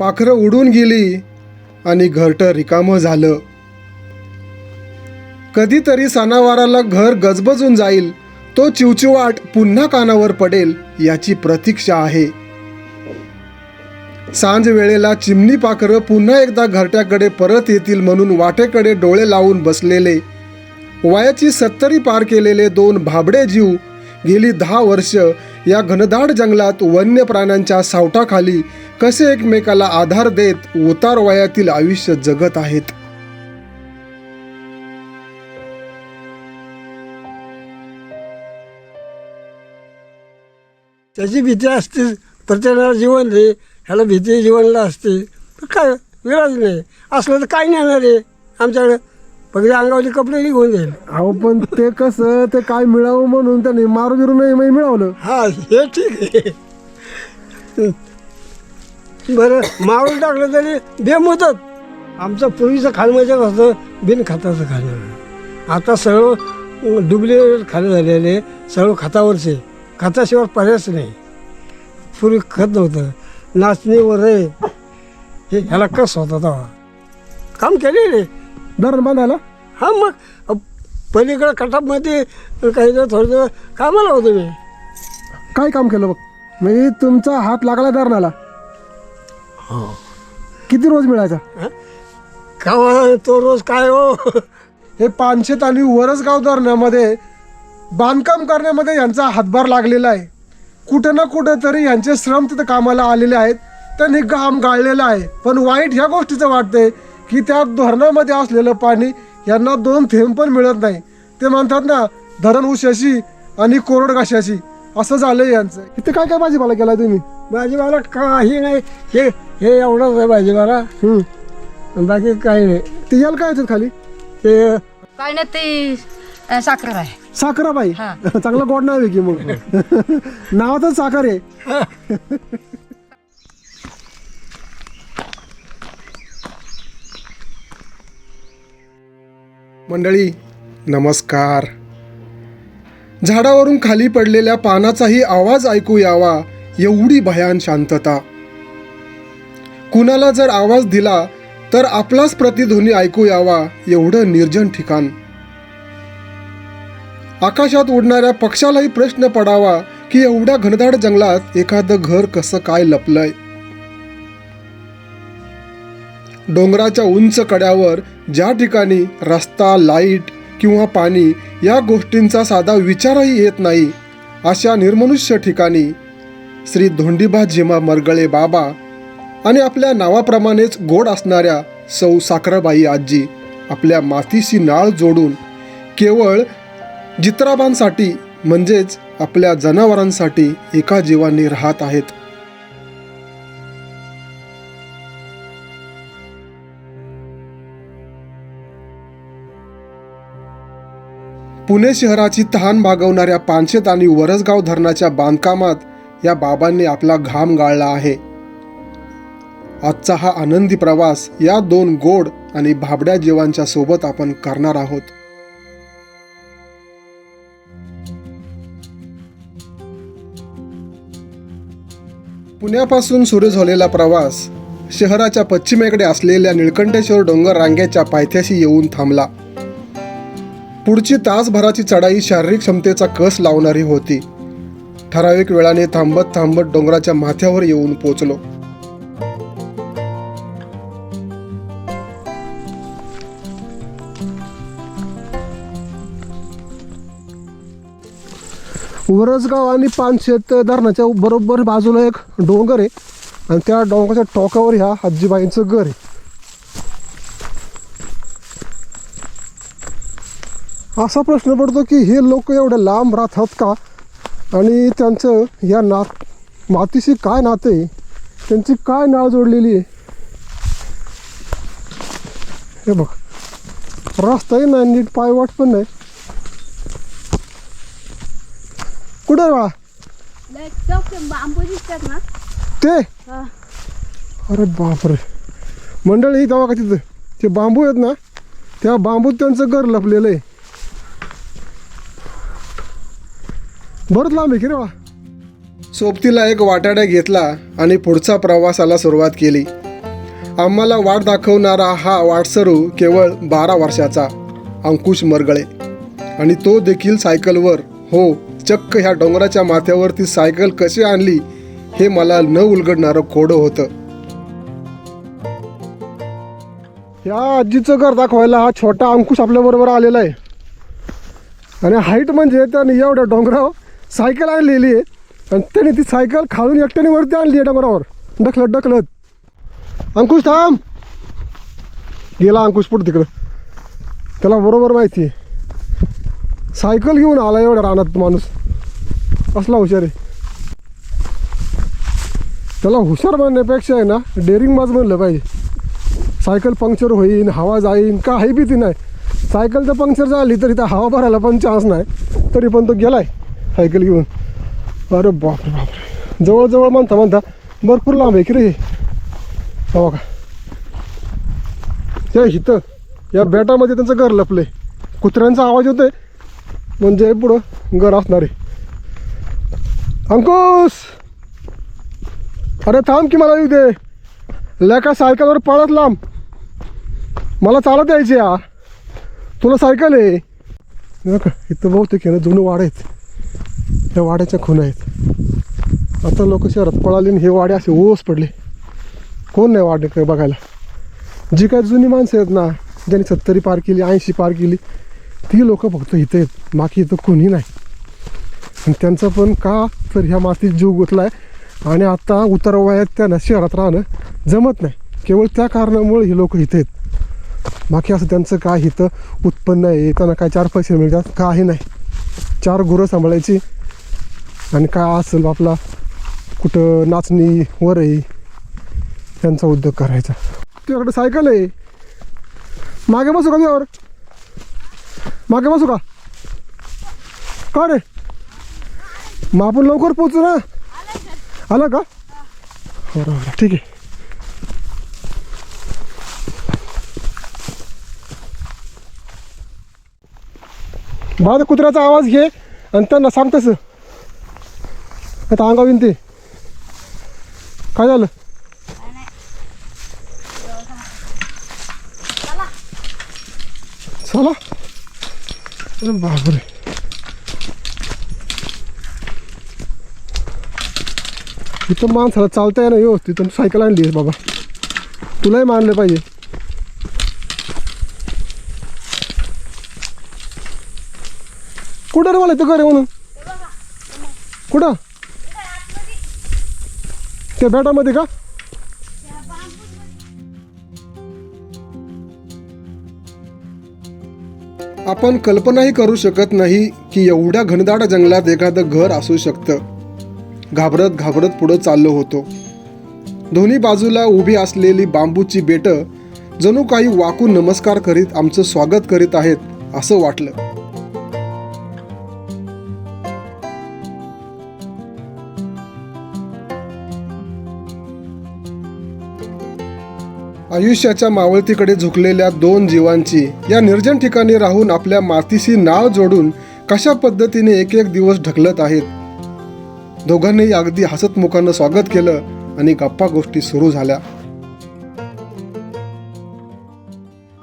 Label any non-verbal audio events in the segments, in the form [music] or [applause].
पाखरं उडून गेली आणि घरटं रिकामं झालं. कधीतरी सणावाराला घर गजबजून जाईल तो चिवचिवाट पुन्हा कानावर पडेल याची प्रतीक्षा आहे. सांज वेळेला चिमणी पाखरं पुन्हा एकदा घरट्याकडे परत येतील म्हणून वाटेकडे डोळे लावून बसलेले. वयाची सत्तरी पार केलेले दोन भाबडे जीव गेली दहा वर्ष या घनदाट जंगलात वन्य प्राण्यांच्या सावटाखाली कसे एकमेकाला आधार देत उतार वयातील आयुष्य जगत आहेत? त्याची भीती असते प्रत्येकाला जीवन दे ह्याला भीती जीवनला असते. तर काय विराज नाही. असलं तर काय नाही येणार आहे? आमच्याकडे फक्त अंगावरचे कपडे निघून जाईल. अहो पण ते कसं ते काय मिळावं म्हणून त्याने मारू बिरू नाही मिळवलं. हा हे ठीक आहे. बरं मारून टाकलं तरी बेमुदत आमचं पूर्वीचं खाणं कसं बिन खताचं खाणं. आता सर्व डुबलेट खाणं झालेले सर्व खतावरचे. खताशिवाय पर्यायच नाही. पूर्वी खत नव्हतं. नाचणी वरे हे ह्याला कस होता तेव्हा? काम केलेले. धरण बांधायला? हा मग. पलीकडं कटापमध्ये काही दिवस थोडं कामाला होतो मी. काय काम केलं बघ? म्हणजे तुमचा हात लागला धरणाला. किती रोज मिळायचा? का तो रोज काय हो? हे पानशेत आणि वरसगाव धरणामध्ये बांधकाम करण्यामध्ये यांचा हातभार लागलेला आहे. कुठं ना कुठं तरी यांचे श्रम तिथं कामाला आलेले आहेत. त्यांनी घाम गाळलेला आहे. पण वाईट ह्या गोष्टीचं वाटतंय की त्या धरणामध्ये असलेलं पाणी यांना दोन थेंब पण मिळत नाही. ते म्हणतात ना धरण उशाशी आणि कोरड घाशाशी असं झालंय यांचं. इथे काय काय भाजीपाला केलाय तुम्ही? भाजीपाला काही नाही. हे हे एवढंच आहे भाजीपाला. हम्म. बाकी काही नाही. ते याला काय येतात खाली? ते काय नाही ते साखर आहे. साखराबाई? हा. [laughs] चांगलं गोड नाव आहे की मग? [laughs] नावातच साखर आहे. मंडळी नमस्कार. झाडावरून खाली पडलेल्या पानाचाही आवाज ऐकू यावा एवढी भयान शांतता. कुणाला जर आवाज दिला तर आपलाच प्रतिध्वनी ऐकू यावा एवढं निर्जन ठिकाण. आकाशात उडणाऱ्या पक्षालाही प्रश्न पडावा की एवढ्या घनदाट जंगलात एखादं घर कसं काय लपलंय. डोंगराच्या उंच कड्यावर ज्या ठिकाणी रस्ता लाइट किंवा पाणी या गोष्टींचा साधा विचारही येत नाही अशा निर्मनुष्य ठिकाणी श्री धोंडीबा झिमा मरगळे बाबा आणि आपल्या नावाप्रमाणेच गोड असणाऱ्या सौ साखराबाई आजी आपल्या मातीशी नाळ जोडून केवळ जित्राबांसाठी म्हणजेच आपल्या जनावरांसाठी एका जीवाने राहत आहेत. पुणे शहराची तहान भागवणाऱ्या पानशेत आणि वरसगाव धरणाच्या बांधकामात या बाबांनी आपला घाम गाळला आहे. आजचा हा आनंदी प्रवास या दोन गोड आणि भाबड्या जीवांच्या सोबत आपण करणार आहोत. पुण्यापासून सुरू झालेला प्रवास शहराच्या पश्चिमेकडे असलेल्या निळकंठेश्वर डोंगर रांगेच्या पायथ्याशी येऊन थांबला. पुढची तासभराची चढाई शारीरिक क्षमतेचा कस लावणारी होती. ठराविक वेळाने थांबत थांबत डोंगराच्या माथ्यावर येऊन पोचलो. वरसगाव आणि पानशेत धरणाच्या बरोबर बाजूला एक डोंगर आहे. आणि त्या डोंगराच्या टोकावर ह्या आजीबाईंचं घर आहे. असा प्रश्न पडतो की हे लोक एवढे लांब राहतात का? आणि त्यांचं या ना मातीशी काय नातं? आहे त्यांची काय नाळ जोडलेली आहे? हे बघ. रस्ताही नाही नीट पायवाट पण नाही. कुठे बाळा? ते. अरे बापरे. मंडळी तेव्हा का तिथं. ते बांबू आहेत ना? त्या बांबूत त्यांचं घर लपलेलं आहे. बरंच लांब आहे की रे बा सोबतीला एक वाटाड्या घेतला आणि पुढचा प्रवासाला सुरुवात केली. आम्हाला वाट दाखवणारा हा वाटसरू केवळ बारा वर्षाचा अंकुश मरगळे. आणि तो देखील सायकलवर हो चक्क ह्या डोंगराच्या माथ्यावर ती सायकल कशी आणली हे मला न उलगडणारं कोडं होतं. या आजीचं घर दाखवायला हा छोटा अंकुश आपल्याबरोबर आलेला आहे. आणि हाईट म्हणजे त्याने एवढ्या डोंगरावर सायकल आणलेली आहे. आणि त्याने ती सायकल खालून एकट्याने वरती आणली आहे डोंगरावर ढकलत ढकलत. अंकुश थांब. गेला अंकुश पुढे तिकडं. त्याला बरोबर माहिती आहे. सायकल घेऊन आला एवढा रानात तो माणूस. असला हुशार आहे. त्याला हुशार म्हणण्यापेक्षा आहे ना डेअरिंग माझ म्हणलं पाहिजे. सायकल पंक्चर होईन हवा जाईन काही भीती नाही. सायकल तर पंक्चर झाली तरी त्या हवा भरायला पण चान्स नाही. तरी पण तो गेलाय. सायकल घेऊन. अरे बापरे बापरे. जवळजवळ म्हणता म्हणता भरपूर लांब आहे की रे हो? का ते इथं या बेटामध्ये त्यांचं घर लपले कुत्र्यांचा आवाज होतोय म्हणजे पुढं घर असणार आहे. अंकुश! अरे थांब की मला येऊ दे. लेका सायकलवर पळत लांब. मला चालत यायची या तुला सायकल आहे. का इथं बहुतेक आहे ना जुनं वाढ आहेत. ह्या वाड्याच्या खुणा आहेत. आता लोक शहरात पळाले आणि हे वाडे असे ओस पडले. कोण नाही वाडे बघायला. जी काय जुनी माणसं आहेत ना ज्यांनी सत्तरी पार केली ऐंशी पार केली ती लोक फक्त इथं आहेत. बाकी इथं कोणी नाही. आणि त्यांचं पण का तर ह्या मातीत जीव गुतलाय आणि आता उतार वयात त्यांना शहरात राहणं जमत नाही. केवळ त्या कारणामुळे हे लोक इथे आहेत. बाकी असं त्यांचं काय इथं उत्पन्न आहे? त्यांना काय चार पैसे मिळतात? काही नाही. चार गुरं सांभाळायची आणि काय असेल आपला कुठं नाचणी वरई त्यांचा उद्योग करायचा. तुझ्याकडे सायकल आहे. मागे बसू का तुझ्यावर? मागे बसू का? का रे? मग आपण लवकर पोचू ना? आलं का? बरोबर ठीक आहे. बाद कुत्र्याचा आवाज घे आणि त्यांना सांगतस आता अंगावीन ते. काय झालं? चला. अरे बापरे. इथं माणसाला चालता येणं व्यवस्थित तिथं सायकल आणली आहे बाबा. तुलाही मानलं पाहिजे. कुठं रे मला इथं घर म्हणून? कुठं? त्या बॅटामध्ये का? आपण कल्पनाही करू शकत नाही की एवढ्या घनदाट जंगलात एखादं घर असू शकतं. घाबरत घाबरत पुढं चाललो होतो. दोन्ही बाजूला उभी असलेली बांबूची बेटं जणू काही वाकून नमस्कार करीत आमचं स्वागत करीत आहेत असं वाटलं. आयुष्याच्या मावळतीकडे झुकलेल्या दोन जीवांची या निर्जन ठिकाणी राहून आपल्या मातीशी नाव जोडून कशा पद्धतीने एक एक दिवस ढकलत आहेत? दोघांनीही अगदी हसतमुखानं स्वागत केलं आणि गप्पा गोष्टी सुरू झाल्या.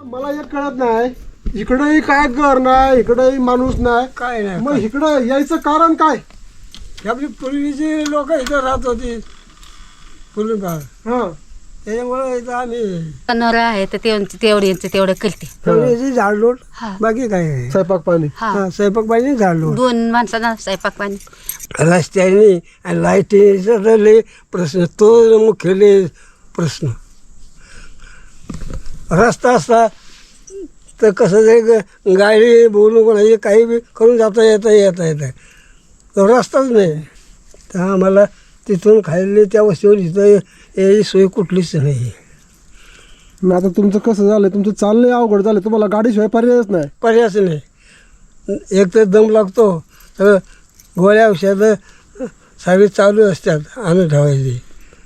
मला एक कळत नाही. इकडेही काय घर नाही इकडेही माणूस नाही. काय नाही मग इकडं यायचं कारण काय? हे आपली पूर्वीची लोक इथं राहत होती पूर्वी काळ हा. त्याच्यामुळे इथं आम्ही नर आहे तर तेवढं तेवढे यांचं तेवढं करते पूर्वीची झाडलोट हा. बाकी काय नाही. स्वयंपाक पाणी. हा. हा स्वयंपाक पाणी झाडलोट दोन माणसांना स्वयंपाक पाणी. रस्त्याने आणि लाईटीचा तर लय प्रश्न तो मुख्य लय प्रश्न. रस्ता असता तर कसं ते ग- गाडी बोलून कोणाची काही बी करून जाता येता येता येतं. तो रस्ताच नाही. तर आम्हाला तिथून खाल्ले त्या वस्तीवर इथं यायची सोय कुठलीच नाही मग आता तुमचं कसं झालं तुमचं चाललंय अवघड झालं तुम्हाला गाडीशिवाय पर्यायच नाही. पर्यायच नाही. एक तर दम लागतो. तर गोळ्या औषध सारी चालू असतात. आणून ठेवायची.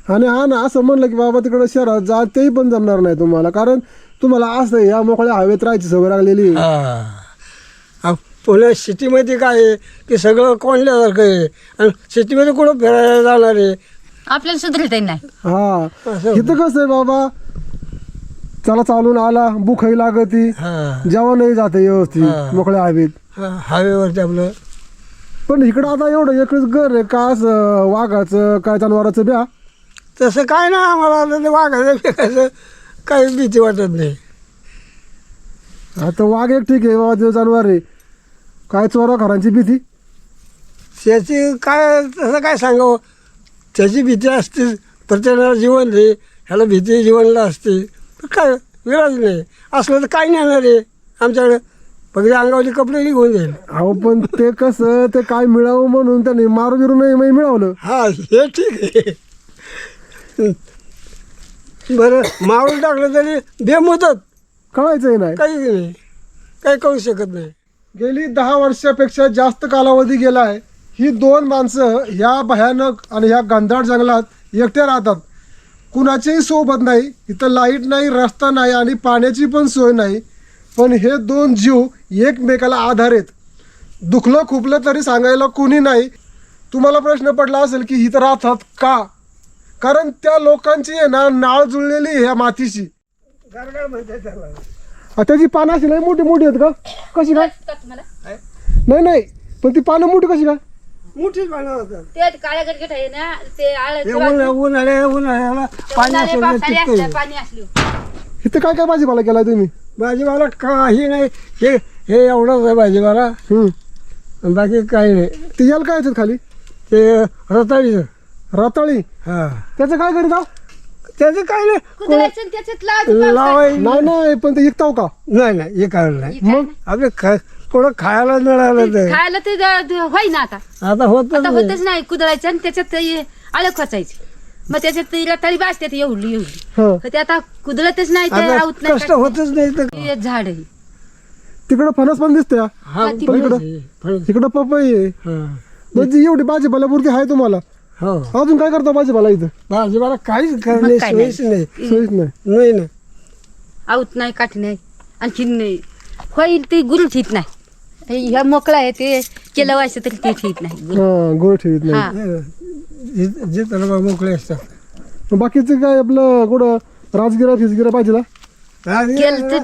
आणि हा ना असं म्हणलं की बाबा तिकडे शहरात जा तेही पण जमणार नाही तुम्हाला. कारण तुम्हाला असं या मोकळ्या हवेत राहायची सवय लागलेली आहे. हा. पुणे सिटीमध्ये काय आहे की सगळं कोणल्यासारखं आहे. आणि सिटीमध्ये कुठं फिरायला जाणार आहे? आपल्याला सुधरत नाही हा. इथं कसं आहे बाबा? चला चालून आला भूकही लागती. हा. जेवणही जाते हा. व्यवस्थित मोकळ्या हवेत. हा, हायवेवरती आपलं. पण इकडं आता एवढं एकच घर आहे का असं वाघाचं काय जनावराचं ब्या? तसं काय नाही आम्हाला आता ते वागायचं काही भीती वाटत नाही. आता वाघ एक ठीक आहे बाबा ते जनावर आहे. काय चोरा घरांची भीती? त्याची काय तसं काय सांगावं? त्याची भीती असते प्रत्येकाला जीवन आहे ह्याला भीती जीवनला असते. काय विराज नाही. असलं तर नाही येणार आहे? आमच्याकडे फक्त अंगावरचे कपडे निघून जाईल. अहो पण ते कसं ते काय मिळावं म्हणून त्यांनी मारू बिरू नाही मी मिळवलं. हा हे ठीक आहे. बरं मारून टाकलं तरी बेमुदत कळायचंही नाही. काही नाही. काही करू शकत नाही. गेली दहा वर्षापेक्षा जास्त कालावधी गेला आहे. ही दोन माणसं ह्या भयानक आणि ह्या गंधाड जंगलात एकट्या राहतात. कुणाचीही सोबत नाही इथं लाइट नाही रस्ता नाही आणि पाण्याची पण सोय नाही. पण हे दोन जीव एकमेकाला आधार आहेत. दुखलं खुपलं तरी सांगायला कुणी नाही. तुम्हाला प्रश्न पडला असेल की इथं राहतात का? कारण त्या लोकांची आहे ना नाळ जुळलेली आहे ह्या मातीशी आ, त्याची पानं अशी नाही मोठी मोठी आहेत का? कशी काय? नाही नाही. पण ती पानं मोठी कशी काय? मोठीच होतात ते काळ्या गरगट आहे ना ते हे ऊन उन्हाळ्या उन्हाळ्याला पाणी असेल. पाणी असली. इथं काय काय भाजीपाला केलाय तुम्ही? भाजीपाला काही नाही. हे हे एवढंच आहे भाजीपाला. हम्म. आणि बाकी काही नाही. ते याला काय येतात खाली? ते रताळीचं रताळी? हा. त्याचं काय करीत आहो? त्याचं काही नाही. कुदळायचं आणि त्याच्यात लावायचं. लावाय नाही नाही पण ते विकताव का? नाही नाही हे काय नाही मग आपले खा कोणं खायला मिळालं तर खायला ते द- होईना आता. आता होत आता होतच नाही. कुदळायचं आणि त्याच्यात ते आळं खोचायची. मग त्याच्यात ती रताळी बाजते एवढी एवढी. हा. तर ते आता कुदळतच नाही ते आता आऊत नाही. कष्ट होतच नाही तर. हे झाड आहे तिकडं फणस पण दिसते हा ती. तिकडं पपई आहे. म्हणजे एवढी भाजीपाला पुरती आहे तुम्हाला? हो. अजून काय करता भाजीपाला इथं? भाजीपाला काहीच मग करणे काय सोयीच नाही. सोयीच नाही. नाही ना आऊत नाही काठ नाही. आणखीन नाही. होईल ते गुरुच येत नाही. हे ह्या मोकळा आहे ते केलं व्हायचं तरी ते येत नाही. हा गोड ठेवीत नाही. हा. जे- जे तलावा मोकळे असतात. मग बाकीचं काय आपलं कुठं राजगिरा केलं तर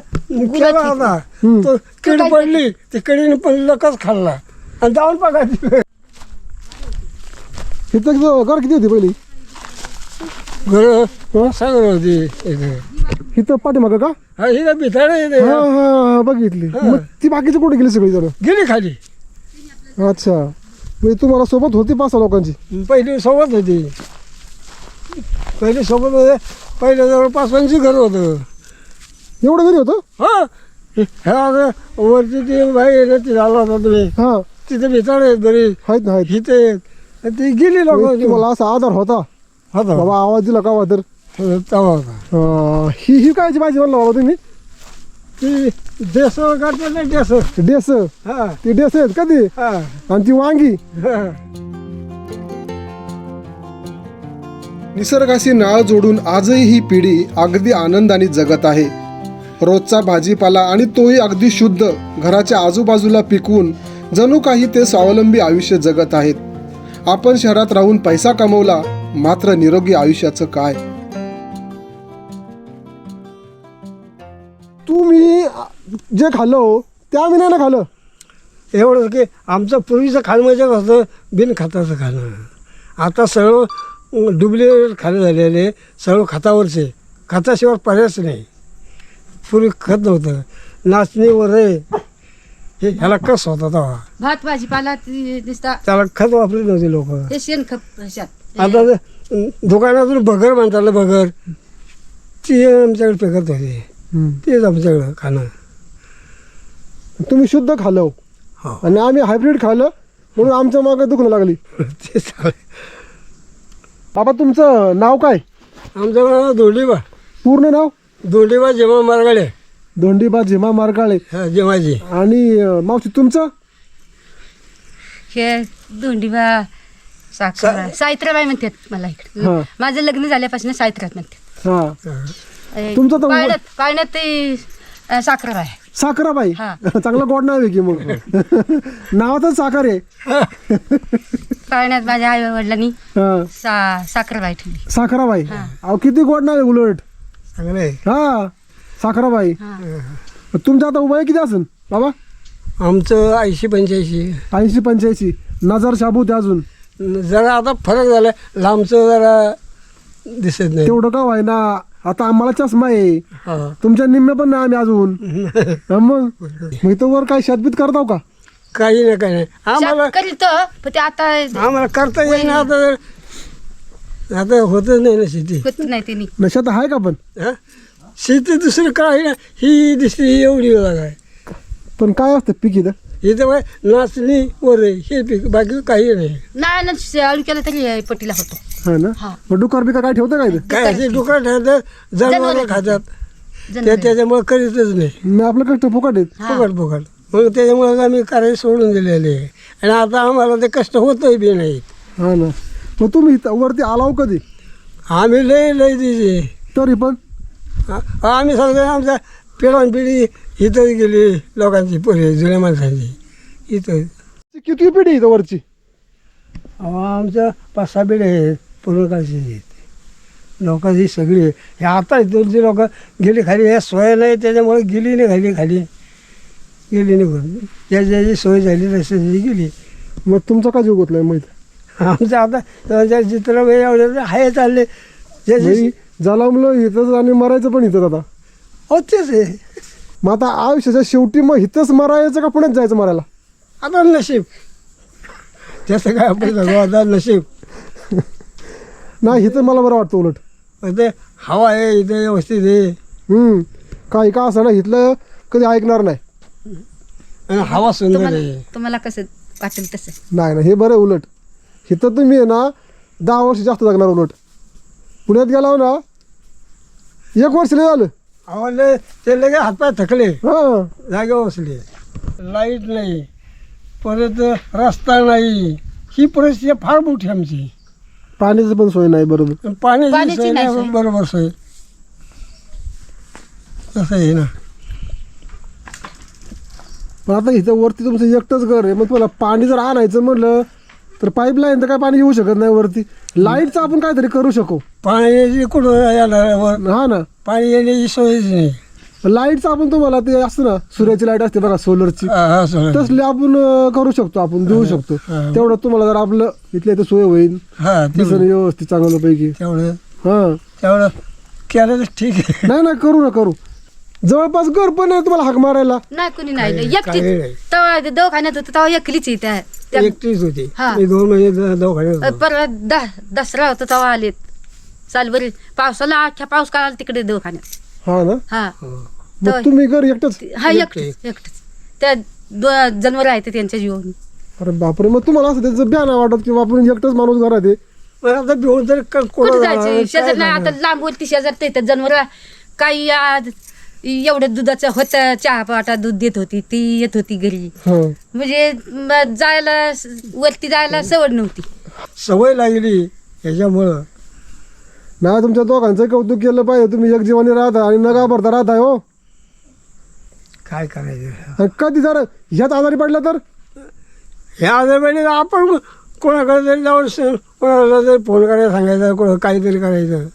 केला होता. हम्म. तो कीड पडली ते कडीने पण लकच खाल्ला. आणि जाऊन बघायची इथं जो- घर किती होती पहिली? घर सांगत होती इथे. इथं पाठीमागं का? हा ही काय भिताड येते हा हा हा, बघितली. हा. मग ती बाकीची कुठे गेली सगळी जण गेली खाली. अच्छा. म्हणजे तुम्हाला सोबत होती पाच सहा लोकांची? पहिली सोबत होती. पहिली सोबत होते. पहिलं जवळपास पंचवीस घर होतं. एवढं घरी होतं? हा. ह्या वरती ते बाई ती झाला होता तुम्ही. हा. तिथे भिताड आहेत बरी आहेत ना आहेत. ती गेली लोक म्हणजे तुम्हाला असा आधार होता? होता. बाबा आवाज दिला का तर? तवा होता अं, ही ही कायची भाजी म्हणला बाबा तुम्ही? ती काढतात ना देस डेस हा. ती डेस आहेत का ती? हा. आणि ती वांगी? हा. निसर्गाशी नाळ जोडून आजही ही पिढी अगदी आनंदाने जगत आहे. रोजचा भाजीपाला आणि तोही अगदी शुद्ध घराच्या आजूबाजूला पिकवून जणू काही ते स्वावलंबी आयुष्य जगत आहेत. आपण शहरात राहून पैसा कमवला मात्र निरोगी आयुष्याचं काय? जे खाल्लं ते आम्ही नाही ना खाल्लं. एवढंच की आमचं पूर्वीचं खाणं म्हणजे कसं बिन खताचं खाणं. आता सगळं डुप्लिकेट खाणं झालेले सगळं खतावरचे. खताशिवाय पर्यायच नाही. पूर्वी खत नव्हतं. नाचणी वरे हे ह्याला कस होता तेव्हा? भात भाजीपाला ती दिसता त्याला खत वापरत नव्हते लोक. ते ह्याच्यात. आता ते दुकानातून बगर म्हणतात बगर ती आमच्याकडे पिकत होते. तेच आमच्याकडं खाणं. तुम्ही शुद्ध खाल्लं हो. आणि आम्ही हायब्रिड खाल्लं म्हणून आमच्या मागे दुखणं लागली. [laughs] ते बाबा तुमचं नाव काय? आमच्याकडं दोंडीबा पूर्ण नाव? दोंडीबा जेव्हा मारगाडे दोंडीबा झिमा मार्गाळे. हा जेव्हाची आणि अं, मावशी तुमचं? हे दोंडीबा साखर सावित्राबाई म्हणतात मला हा. इकडे माझं लग्न झाल्यापासून सावित्रात म्हणतात. हा. तुमचं तर- पाळण्यात पाळण्यात ते अ, साखरबाई आहे. साखराबाई. हा. चांगलं गोड नाव आहे की मग? [laughs] नावातच साखर आहे. पाळण्यात माझ्या आई वडिलांनी हा. साखरबाई ठेवली. साखराबाई. हा. अहो किती गोड नाव आहे उलट. चांगलं आहे. हा. साखराबाई. हा. तुमच्या आता उभं किती असेल? बाबा? आमचं ऐंशी पंच्याऐंशी. ऐंशी पंच्याऐंशी. नजर शाबूत आहे अजून. जरा आता फरक झाला लांबचं जरा दिसत नाही. तेवढं का व्हाय ना आता आम्हाला चष्मा आहे. हा. तुमच्या निम्मे पण नाही आम्ही अजून. [laughs] हा मग? मग इथं वर काय शेतबीत करताव का? काही नाही काही नाही. आम्हाला पण ते आता आम्हाला करता येईल आता जर- आता होतच नाही ना शेती. होत नाही त्यांनी. आहे का पण? हा? शेती दुसरी काही नाही. ही दिसते ही एवढी वेळा काय पण काय असतं पीक इथं? इथं काय नाचणी वर हे पीक बाकी काही नाही. नाही ना केलं तरी पटीला होतो. हा ना? हा. मग डुकार बिका काय ठेवतं का इथं काय असे डुकरं ठेवतात जनावर जनावरं खातात. ते जनावरं. त्याच्यामुळे करीतच नाही. मी आपलं कष्ट फुकट आहेत. हा. फुकट फुकट. मग त्याच्यामुळे आम्ही करायला सोडून दिलेले आहे. आणि आता आम्हाला ते कष्ट होतही बी नाही. हा ना? मग तुम्ही इथं वरती आलाव कधी? आम्ही लय लय दिली. तरी पण? आ- आम्ही सांगतो आमच्या पिढान पिढी इथं गेली लोकांची पोरी जुन्या माणसांची. इथं. किती पिढी आहे इथं वरची? अहो, आमच्या पाच सहा पिढी आहेत पूर्वकाळची आहेत. लोकांची सगळी आहे. हे आता दोनशे लोक गेली खाली ह्या सोय नाही त्याच्यामुळे गेली नाही खाली खाली. गेली निघून. ज्या ज्याची सोय झाली तशी तशी गेली. मग तुमचा का जीव गुतलाय माहीत आमचं आता त्या चित्र एवढे आहे चालले. ज्याची नाही जलामलं इथंच आणि मरायचं पण इथंच आता. हो. तेच आहे मग आता आयुष्याच्या शेवटी मग इथंच मरायचं का पुण्यात जायचं मरायला? आता नशीब. त्याचं काय आपण सांगू आता नशीब. नाही इथं मला बरं वाटतं उलट. ते हवा आहे इथे व्यवस्थित आहे. हम्म. काही का असं ना इथलं कधी ऐकणार नाही. आणि हवा सुंदर तुम्हाला आहे. तुम्हाला कसं वाटेल तसं? नाही नाही हे बरं आहे उलट. इथं तुम्ही आहे ना दहा वर्ष जास्त जगणार उलट. पुण्यात गेला ना एक वर्ष नाही झालं. आम्हाला ते लगे हातपाय थकले. हां. जागे बसले. लाइट नाही. परत रस्ता नाही. ही परिस्थिती फार मोठी आमची. पाण्याची पण सोय नाही बरोबर. पाण्याची सोय नाही. बरोबर सोय. तसं आहे ना. पण आता इथं वरती तुमचं एकटंच घर आहे. मग तुम्हाला पाणी जर आणायचं म्हटलं तर पाईपलाईन तर काय पाणी येऊ शकत नाही वरती. लाईटचं आपण काहीतरी करू शकू. पाण्याची कुठं यायला वर हा ना. पाणी येण्याची सोयच नाही. लाईटचं आपण तुम्हाला ते असतं ना सूर्याची लाइट असते बघा सोलरची. हा, हा. तसली आपण अं, करू शकतो आपण देऊ शकतो. हा. तेवढं तुम्हाला जर आपलं इथल्या इथं सोय होईल हा दिसन तेवढं व्यवस्थित चांगलं पैकी तेवढं. हा. तेवढं केलं तर ठीक आहे. नाही नाही करू ना करू. जवळपास घर पण आहे तुम्हाला हाक मारायला. नाही कुणी नाही काही- एकटीच. काही नाही. तेव्हा ते दवाखान्यात होतं तेव्हा एकलीच आहे. त्या- त्या एकटीच होती. हा. मी दोन महिने द- दवाखान्यात होतो. परत द- दसरा होता तेव्हा आलेत. चालबरी पावसाला अख्ख्या पाऊस काळाला तिकडे दवाखान्यात. हा ना? हा. हो. तुम्ही घर एकटंच? हा एकटे. एकटीच एकटीच. त्या दो- जनावर आहेत त्यांच्या जीवन अरे बापरे मग तुम्हाला असं त्याचं ब्या नाही वाटत किंवा आपण एकटंच माणूस घरात आहे? आता भिवून तरी क- कुठे कोणाला जायचं? शेजार नाही आता करणार? लांबवरती शेजार ते जनावर काही आज एवढं दुधाचं होतं चहा पाटा दूध देत होती ती येत होती घरी. हा. म्हणजे म- जायला वरती जायला सवड नव्हती. सवय लागली ह्याच्यामुळं नाही तुमच्या दोघांचं कौतुक केलं पाहिजे. तुम्ही एक जीवानी राहता आणि नगा भरता राहताय हो. काय करायचं? आणि कधी जर ह्याच आजारी पडला तर? ह्या आजारपणी आपण कोणाकडे तरी जाऊन स- कोणाला तरी फोन करायला सांगायचं कोणा काहीतरी करायचं.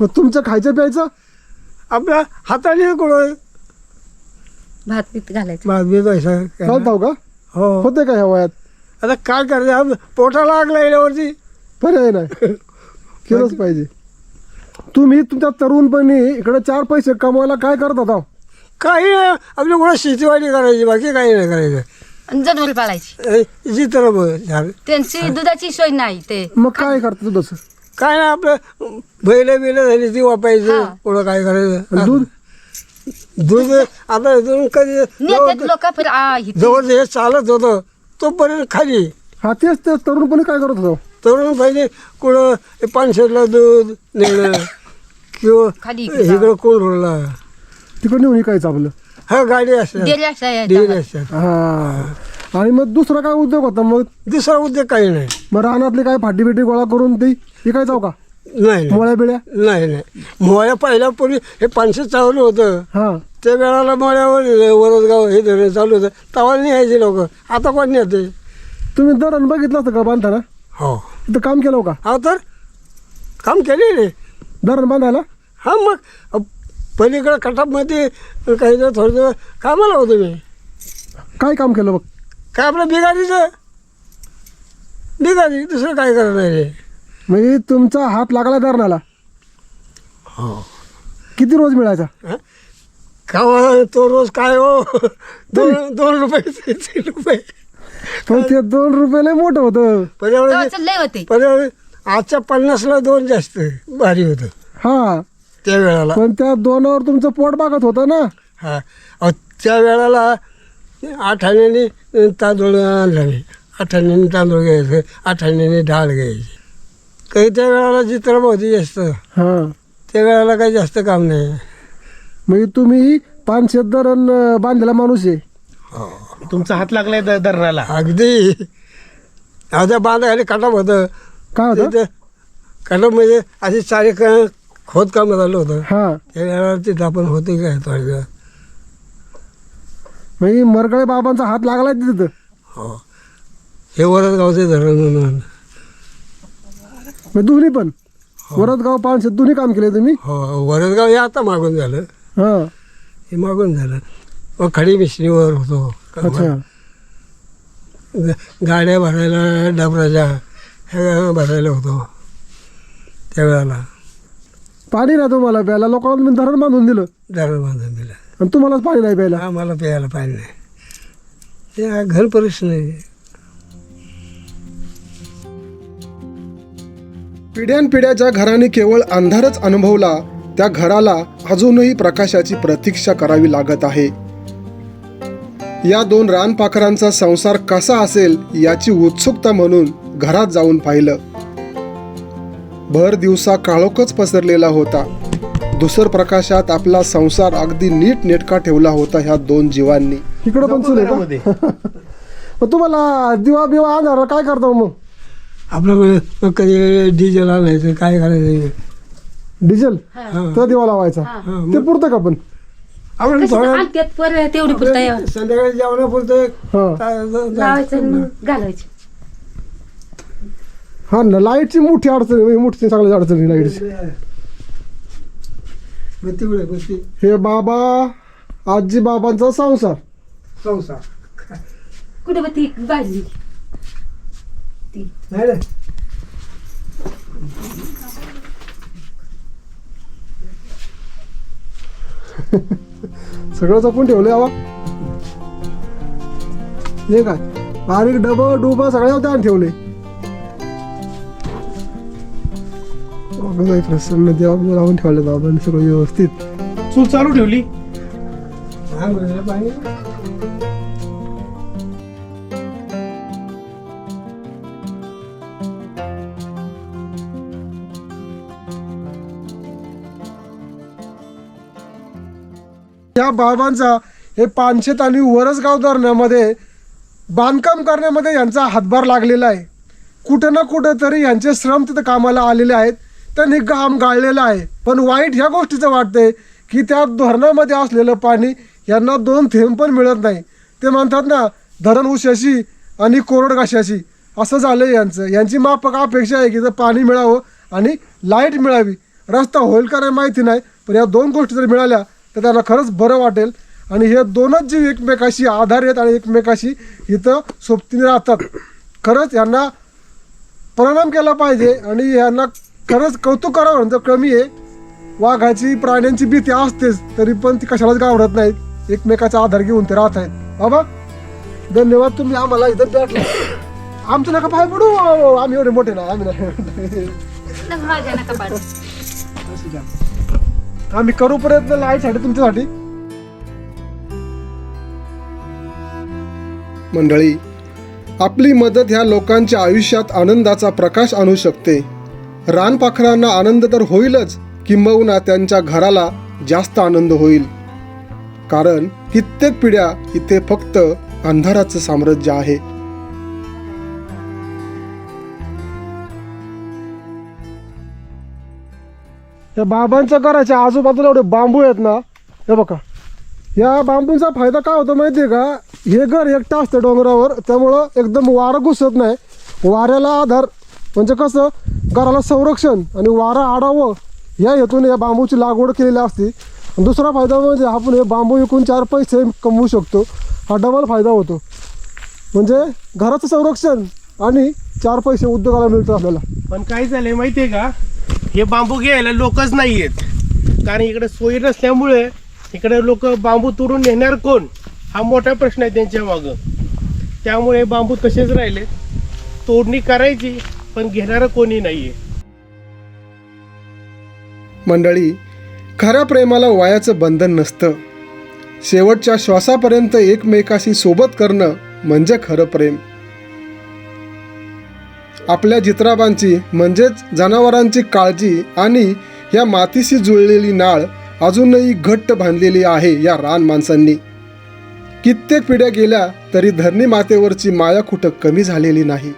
मग तुमचं खायचं प्यायचं? आपल्या हाताने कोण भात पीत घालायचं. बातमी व्हायचा चालताव का? हो. होते का ह्या वयात? आता काय करायचं? आप- पोटाला आग लागल्यावरती. पर्याय नाही. केलंच पाहिजे. तुम्ही तुमच्या तरुणपणी इकडे चार पैसे कमवायला काय करत होता? काही नाही. आपली कोणा शेतीवाडी करायची बाकी काही नाही करायचं. आणि जनावर पाळायची. ए, झालं त्यांची दुधाची सोय नाही ते. मग काय करता तू तसं काय नाही आपलं बैल बिल झाली ती वापायचं. हा. पुढं काय करायचं? दूध? दूध आता इथून कधी जवळ लोक फिर आ इथे. जवळ हे चालत होतं तोपर्यंत खाली. हा तेच तेच तरुणपणी काय करत होता? तरुण पाहिजे कुठं पानशेतला दूध नेणं [laughs] किंवा खाली इकडे. इकडं कोण रोडला तिकडे नेऊन विकायचं आपलं. हा गाडी असतात डेअरी अशा आहेत डेअरी गावात. असतात हा. आणि मग दुसरा काय उद्योग होता? मग दुसरा उद्योग काही नाही. मग रानातले काय फाटी बिटी गोळा करून ते विकायचं का? नाही नाही. मोळ्या बिळ्या? नाही नाही. मोळ्या पहिल्यापूर्वी हे पानशे चालू होतं. हा. त्या वेळाला मोळ्यावर वरसगाव हे धरण चालू होतं. तवा नाही यायचे लोक. आता कोण नेते? तुम्ही दरण बघितलं असतं का बांधताना? हो. तिथं काम केलं का? हा तर? काम केले रे. धरण बांधायला? हा मग. पलीकडं कटापमध्ये काही थोडं कामाला होतो मी. काय काम केलं बघ काय आपलं बिगारीचं? बिगारी दुसरं काय करणार रे म्हणजे तुमचा हात लागला धरणाला? हो. किती रोज मिळायचा? का तो रोज काय हो? दोन दोन रुपये तीन रुपये. पण ते दोन रुपयाला मोठं होतं. लय होते. आजच्या पन्नासला दोन जास्त भारी होतं. हा. त्या वेळाला. पण त्या दोनावर तुमचं पोट बागत होतं ना? हा. अहो, त्या वेळाला आठ आण्याने तांदूळ आणला मी आठ आण्याने तांदूळ घ्यायचं आठ आण्याने डाळ घ्यायची. काही त्या वेळाला चित्रम होती जास्त. हा. त्या वेळाला काही जास्त काम नाही. म्हणजे तुम्ही पाच शेतदार बांधलेला माणूस आहे. तुमचा हात लागलाय द- धरणाला. अगदी. आता बांधायला काटप होतं. काय होतं? तिथं काटप म्हणजे अशी चारी क- खोदकाम झालं होतं. हा. त्या वेळाला तिथं आपण होते काय थोडं म्हणजे मरगळे बाबांचा हात लागलाय तिथं. हो. हे वरदगावचे धरण म्हणून. म्हणजे दोन्ही पण? वरदगाव पाच शेत दोन्ही काम केले तुम्ही? हो वरदगाव हे आता मागून झालं. हा. हे मागून झालं. मग खडी मिशनीवर होतो. अच्छा. गाड्या भरायला डबराच्या ह्या भरायला होतो. त्यावेळेला पाणी नाही तुम्हाला प्यायला. लोकांना तुम्ही धरण बांधून दिलं. धरण बांधून दिलं. आणि तुम्हालाच पाणी नाही प्यायला. आम्हाला प्यायला पाणी नाही. हे हा घर परिस्थिती नाही पिढ्यानपिढ्या ज्या घराने केवळ अंधारच अनुभवला त्या घराला अजूनही प्रकाशाची प्रतीक्षा करावी लागत आहे. या दोन रानपाखरांचा संसार कसा असेल याची उत्सुकता म्हणून घरात जाऊन पाहिलं भर दिवसा काळोखच पसरलेला होता दुसर प्रकाशात आपला संसार अगदी नीट नेटका ठेवला होता ह्या दोन जीवांनी इकडं पण आहे. का? [laughs] मग तुम्हाला दिवा बिवा आणणार काय करता मग आपलं कधी डिझेल आणायचं काय करायचं डिझेल. तर दिवा लावायचा. ते पुरतं का पण थोडं. तेवढी पुरता संध्याकाळी जेवणापुरतं हा. लावायचं आणि मग घालायचं हा ना लाईटची मोठी अडचण आहे मोठी चांगली अडचण आहे लाईटची. हे बाबा आजी बाबांचा संसार. संसार. कुठे बघ ती बाजली. नाही रे. [laughs] सगळं जपून ठेवलंय बाबा हे काय? बारीक डब डुब सगळ्या होत्या आणि ठेवले. प्रसन्न देवा लावून ठेवले बाबांनी सगळं व्यवस्थित. चूल चालू ठेवली? या बाबांचा हे पानशेत आणि वरसगाव धरणामध्ये बांधकाम करण्यामध्ये यांचा हातभार लागलेला आहे. कुठं ना कुठं तरी यांचे श्रम तिथं कामाला आलेले आहेत. त्यांनी घाम गाळलेला आहे. पण वाईट ह्या गोष्टीचं वाटतंय की त्या धरणामध्ये असलेलं पाणी यांना दोन थेंब पण मिळत नाही. ते म्हणतात ना धरण उशाशी आणि कोरडघाशाशी असं झालं यांचं. यांची माफक अपेक्षा आहे की जर पाणी मिळावं आणि लाइट मिळावी. रस्ता होईल का नाही माहिती नाही पण या दोन गोष्टी जर मिळाल्या तर त्यांना खरंच बरं वाटेल. आणि हे दोनच जीव एकमेकाशी आधार आहेत आणि एकमेकाशी इथं सोबतीने राहतात. खरंच यांना परिणाम केला पाहिजे आणि यांना खरंच कौतुक करावं म्हणजे कमी आहे वाघाची प्राण्यांची भीती असतेच तरी पण ती कशालाच घाबरत नाहीत. एकमेकाचा आधार घेऊन ते राहत आहेत. बाबा धन्यवाद तुम्ही आम्हाला इथं भेटले. आमचं नका पाय पडू. आम्ही एवढे मोठे नाही आम्ही नाही. [laughs] आम्ही करू प्रयत्न लाईटसाठी तुमच्यासाठी. मंडळी आपली मदत ह्या लोकांच्या आयुष्यात आनंदाचा प्रकाश आणू शकते. रानपाखरांना आनंद तर होईलच किंबहुना त्यांच्या घराला जास्त आनंद होईल. कारण कित्येक पिढ्या इथे फक्त अंधाराचं साम्राज्य आहे. या बाबांच्या घराच्या आजूबाजूला एवढे बांबू आहेत ना हे बघा. या बांबूंचा फायदा काय होतो माहिती आहे का? हे घर एकटं असतं डोंगरावर त्यामुळं एकदम वारं घुसत नाही. वाऱ्याला आधार म्हणजे कसं? घराला संरक्षण आणि वारं आडावं या हेतून या बांबूची लागवड केलेली असते. दुसरा फायदा म्हणजे आपण हे बांबू विकून चार पैसे कमवू शकतो. हा डबल फायदा होतो. म्हणजे घराचं संरक्षण आणि चार पैसे उद्योगाला मिळतो आपल्याला. पण काय माहिती आहे का? हे बांबू घ्यायला लोकच नाही आहेत कारण इकडे सोयी नसल्यामुळे इकडे लोक बांबू तोडून नेणार कोण? हा मोठा प्रश्न आहे त्यांच्या मागं. त्यामुळे बांबू तसेच राहिले. तोडणी करायची पण घेणारं कोणी नाहीये. मंडळी खऱ्या प्रेमाला वयाचं बंधन नसतं. शेवटच्या श्वासापर्यंत एकमेकाशी सोबत करणं म्हणजे खरं प्रेम. आपल्या जित्राबांची म्हणजेच जनावरांची काळजी आणि या मातीशी जुळलेली नाळ अजूनही घट्ट बांधलेली आहे या रान माणसांनी. कित्येक पिढ्या गेल्या तरी धरणी मातेवरची माया कुठं कमी झालेली नाही.